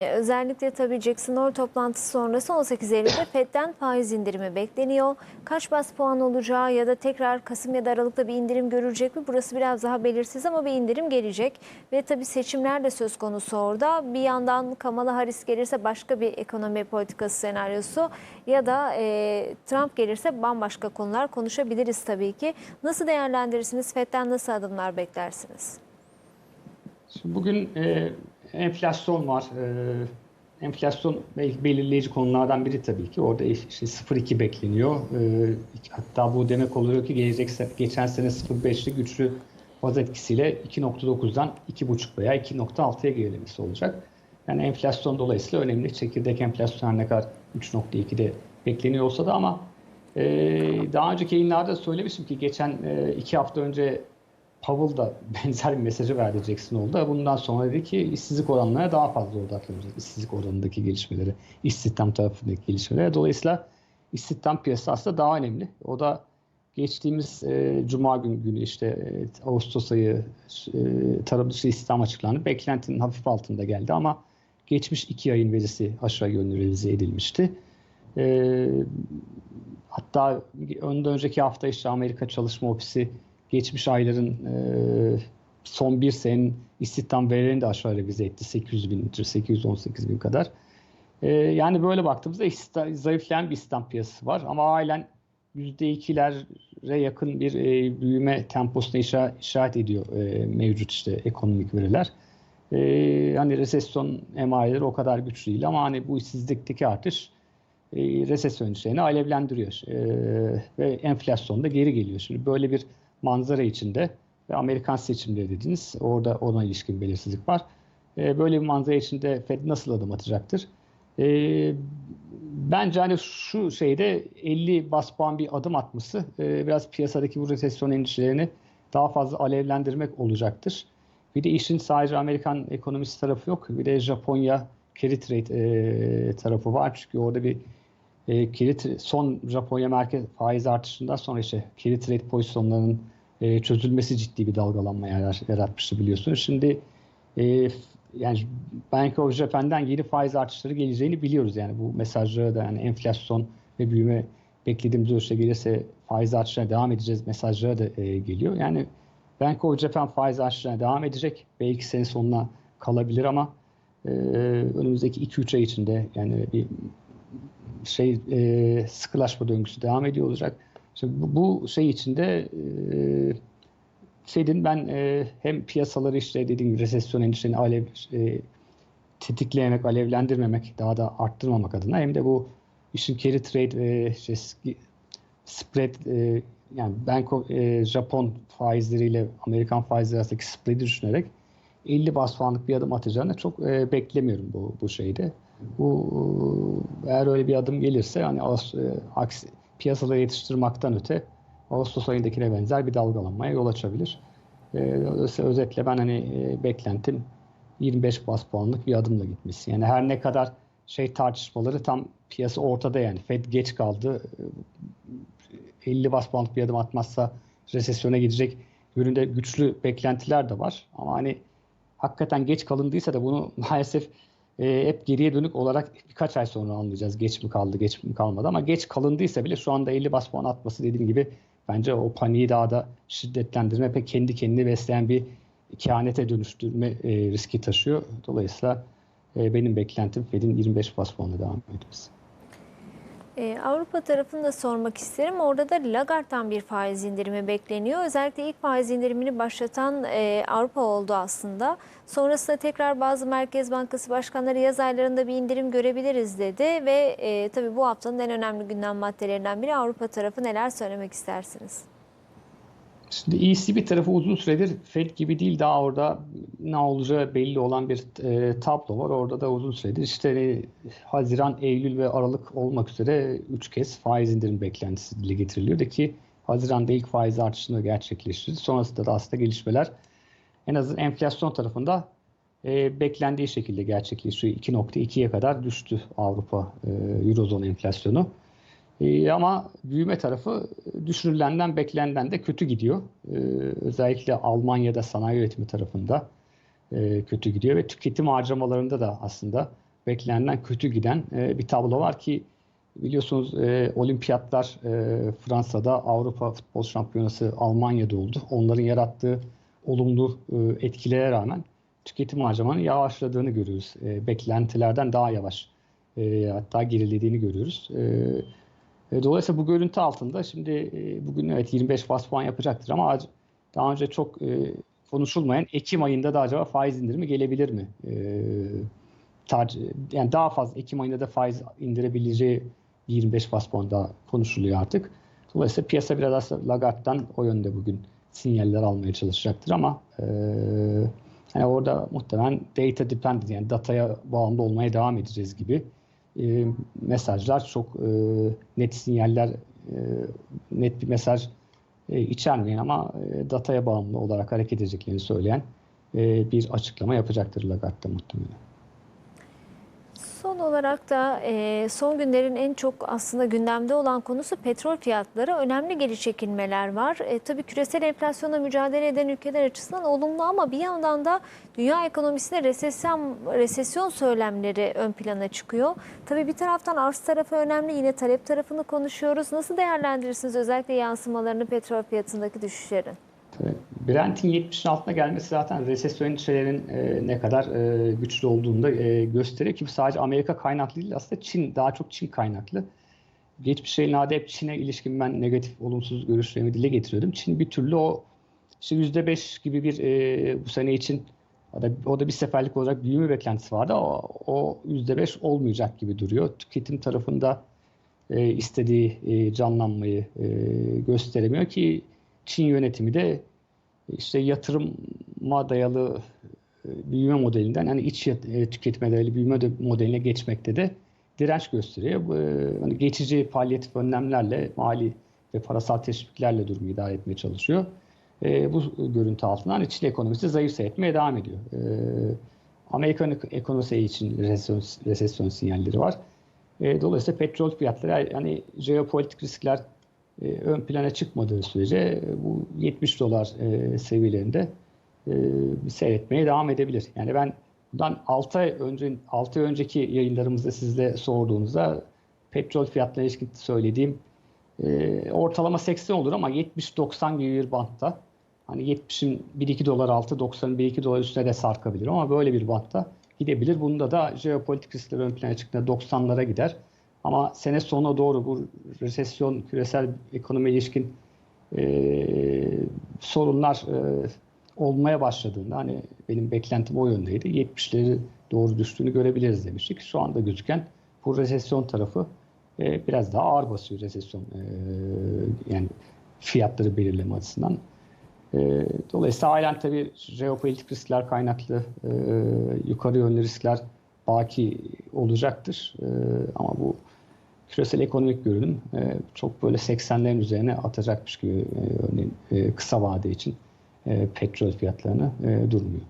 E, Özellikle tabii Jackson Hole toplantısı sonrası 18 Eylül'de FED'den faiz indirimi bekleniyor. Kaç bas puan olacağı ya da tekrar Kasım ya da Aralık'ta bir indirim görülecek mi? Burası biraz daha belirsiz ama bir indirim gelecek. Ve tabii seçimler de söz konusu orada. Bir yandan Kamala Harris gelirse başka bir ekonomi politikası senaryosu ya da e, Trump gelirse bambaşka konular konuşabiliriz tabii ki. Nasıl değerlendirirsiniz? FED'den nasıl adımlar beklersiniz? Şimdi bugün e, enflasyon var. E, enflasyon belirleyici konulardan biri tabii ki. Orada işte 0.2 bekleniyor. E, hatta bu demek oluyor ki gelecek geçen sene 0.5'li güçlü faz etkisiyle 2.9'dan 2.5 veya 2.6'ya gerilemesi olacak. Yani enflasyon dolayısıyla önemli. Çekirdek enflasyon her ne kadar 3.2'de bekleniyor olsa da ama e, daha önceki yayınlarda söylemiştim ki geçen e, iki hafta önce Powell da benzer bir mesajı verdi Jackson oldu. Bundan sonra dedi ki işsizlik oranlarına daha fazla odaklanacak. İşsizlik oranındaki gelişmeleri, istihdam tarafındaki gelişmelere. Dolayısıyla istihdam piyasası aslında daha önemli. O da geçtiğimiz e, Cuma gün günü işte e, Ağustos ayı e, tarım dışı istihdam açıklandı. Beklentinin hafif altında geldi ama geçmiş iki ayın verisi aşağı yönlü revize edilmişti. E, hatta önden önceki hafta işte Amerika Çalışma Ofisi geçmiş ayların e, son bir senenin istihdam verilerini de aşağı revize etti. 800 bin, 818 bin kadar. E, yani böyle baktığımızda zayıflayan bir istihdam piyasası var. Ama halen %2'lere yakın bir e, büyüme temposuna işa, işaret ediyor mevcut işte ekonomik veriler. E, hani resesyon emareleri o kadar güçlü değil ama hani bu işsizlikteki artış e, resesyon şeyini alevlendiriyor. E, ve enflasyon da geri geliyor. Şimdi böyle bir manzara içinde ve Amerikan seçimleri dediniz. Orada ona ilişkin belirsizlik var. E, böyle bir manzara içinde Fed nasıl adım atacaktır? E, bence hani şu şeyde 50 bas puan bir adım atması e, biraz piyasadaki bu resesyon endişelerini daha fazla alevlendirmek olacaktır. Bir de işin sadece Amerikan ekonomisi tarafı yok. Bir de Japonya carry trade e, tarafı var. Çünkü orada bir e, kilit son Japonya merkez faiz artışından sonra işte carry trade pozisyonlarının e, çözülmesi ciddi bir dalgalanma yaratmıştı biliyorsunuz. Şimdi e, yani Bank of Japan'dan yeni faiz artışları geleceğini biliyoruz yani bu mesajları da yani enflasyon ve büyüme beklediğimiz ölçüde gelirse faiz artışlarına devam edeceğiz mesajları da e, geliyor. Yani Bank of Japan faiz artışlarına devam edecek. Belki sene sonuna kalabilir ama e, önümüzdeki 2-3 ay içinde yani bir şey e, sıkılaşma döngüsü devam ediyor olacak. Şimdi bu, bu şey içinde e, Fed'in ben e, hem piyasaları işte dediğim gibi resesyon endişelerini alev e, tetikleyemek, alevlendirmemek, daha da arttırmamak adına hem de bu işin carry trade ve işte spread e, yani Bank of, e, Japon faizleriyle Amerikan faizleri arasındaki spread'i düşünerek 50 bas puanlık bir adım atacağını çok e, beklemiyorum bu, bu şeyde. Bu eğer öyle bir adım gelirse yani aksi piyasaları yetiştirmekten öte Ağustos ayındakine benzer bir dalgalanmaya yol açabilir. E, özetle ben hani e, beklentim 25 bas puanlık bir adımla gitmesi. Yani her ne kadar şey tartışmaları tam piyasa ortada yani. Fed geç kaldı. 50 bas puanlık bir adım atmazsa resesyona gidecek yönünde güçlü beklentiler de var. Ama hani hakikaten geç kalındıysa da bunu maalesef e, hep geriye dönük olarak birkaç ay sonra anlayacağız. Geç mi kaldı, geç mi kalmadı ama geç kalındıysa bile şu anda 50 bas puan atması dediğim gibi bence o paniği daha da şiddetlendirme ve kendi kendini besleyen bir kehanete dönüştürme e, riski taşıyor. Dolayısıyla e, benim beklentim Fed'in 25 bas puanla devam etmesi. Ee, Avrupa tarafını da sormak isterim. Orada da Lagarde'dan bir faiz indirimi bekleniyor. Özellikle ilk faiz indirimini başlatan e, Avrupa oldu aslında. Sonrasında tekrar bazı Merkez Bankası başkanları yaz aylarında bir indirim görebiliriz dedi. Ve e, tabii bu haftanın en önemli gündem maddelerinden biri Avrupa tarafı. Neler söylemek istersiniz? Şimdi ECB tarafı uzun süredir Fed gibi değil daha orada ne olacağı belli olan bir e, tablo var. Orada da uzun süredir işte e, Haziran, Eylül ve Aralık olmak üzere 3 kez faiz indirim beklentisi dile getiriliyordu ki Haziran'da ilk faiz artışını gerçekleştirdi. Sonrasında da aslında gelişmeler en azından enflasyon tarafında e, beklendiği şekilde gerçekleşiyor. 2.2'ye kadar düştü Avrupa e, Eurozone enflasyonu. Ee, ama büyüme tarafı düşünülenden, beklenenden de kötü gidiyor. Ee, özellikle Almanya'da sanayi üretimi tarafında e, kötü gidiyor ve tüketim harcamalarında da aslında beklenenden kötü giden e, bir tablo var ki biliyorsunuz e, olimpiyatlar e, Fransa'da, Avrupa Futbol Şampiyonası Almanya'da oldu. Onların yarattığı olumlu e, etkilere rağmen tüketim harcamanın yavaşladığını görüyoruz. E, beklentilerden daha yavaş e, hatta gerilediğini görüyoruz. E, e, dolayısıyla bu görüntü altında şimdi e, bugün evet 25 bas puan yapacaktır ama daha önce çok e, konuşulmayan Ekim ayında da acaba faiz indirimi gelebilir mi? E, yani daha fazla Ekim ayında da faiz indirebileceği 25 bas puan daha konuşuluyor artık. Dolayısıyla piyasa biraz aslında Lagarde'dan o yönde bugün sinyaller almaya çalışacaktır ama e, hani orada muhtemelen data dependent yani dataya bağımlı olmaya devam edeceğiz gibi e, mesajlar çok e, net sinyaller e, net bir mesaj e, içermeyen ama e, dataya bağımlı olarak hareket edeceklerini söyleyen e, bir açıklama yapacaktır Lagarde muhtemelen. Son olarak da e, son günlerin en çok aslında gündemde olan konusu petrol fiyatları. Önemli geri çekilmeler var. E, tabii küresel enflasyonla mücadele eden ülkeler açısından olumlu ama bir yandan da dünya ekonomisinde resesyon, resesyon söylemleri ön plana çıkıyor. Tabii bir taraftan arz tarafı önemli. Yine talep tarafını konuşuyoruz. Nasıl değerlendirirsiniz özellikle yansımalarını petrol fiyatındaki düşüşlerin? Tabii. Brent'in 70'in altına gelmesi zaten resesyon endişelerinin e, ne kadar e, güçlü olduğunu da e, gösteriyor ki bu sadece Amerika kaynaklı değil aslında Çin daha çok Çin kaynaklı. Geçmiş yayınlarda hep Çin'e ilişkin ben negatif olumsuz görüşlerimi dile getiriyordum. Çin bir türlü o işte %5 gibi bir e, bu sene için o da, o da bir seferlik olarak büyüme beklentisi vardı. O, o %5 olmayacak gibi duruyor. Tüketim tarafında e, istediği e, canlanmayı e, gösteremiyor ki Çin yönetimi de işte yatırıma dayalı e, büyüme modelinden hani iç e, tüketime dayalı büyüme de- modeline geçmekte de direnç gösteriyor. E, Hani geçici palyatif önlemlerle, mali ve parasal teşviklerle durumu idare etmeye çalışıyor. E, bu görüntü altında hani Çin ekonomisi zayıf seyretmeye devam ediyor. E, Amerikan ek- ekonomisi için resesyon, resesyon sinyalleri var. E, dolayısıyla petrol fiyatları yani jeopolitik riskler e, ön plana çıkmadığı sürece bu 70 dolar e, seviyelerinde e, seyretmeye devam edebilir. Yani ben bundan 6 ay önce 6 ay önceki yayınlarımızda sizle sorduğunuzda petrol fiyatlarına ilişkin söylediğim e, ortalama 80 olur ama 70-90 gibi bir bantta hani 70'in 1-2 dolar altı 90'ın 1-2 dolar üstüne de sarkabilir ama böyle bir bantta gidebilir. Bunda da jeopolitik riskler ön plana çıktığında 90'lara gider. Ama sene sonuna doğru bu resesyon, küresel ekonomi ilişkin e, sorunlar e, olmaya başladığında hani benim beklentim o yöndeydi. 70'leri doğru düştüğünü görebiliriz demiştik. Şu anda gözüken bu resesyon tarafı e, biraz daha ağır basıyor resesyon e, yani fiyatları belirleme açısından. E, dolayısıyla halen tabii jeopolitik riskler kaynaklı e, yukarı yönlü riskler baki olacaktır. E, ama bu küresel ekonomik görünüm e, çok böyle 80'lerin üzerine atacakmış gibi e, örneğin e, kısa vade için e, petrol fiyatlarını e, durmuyor.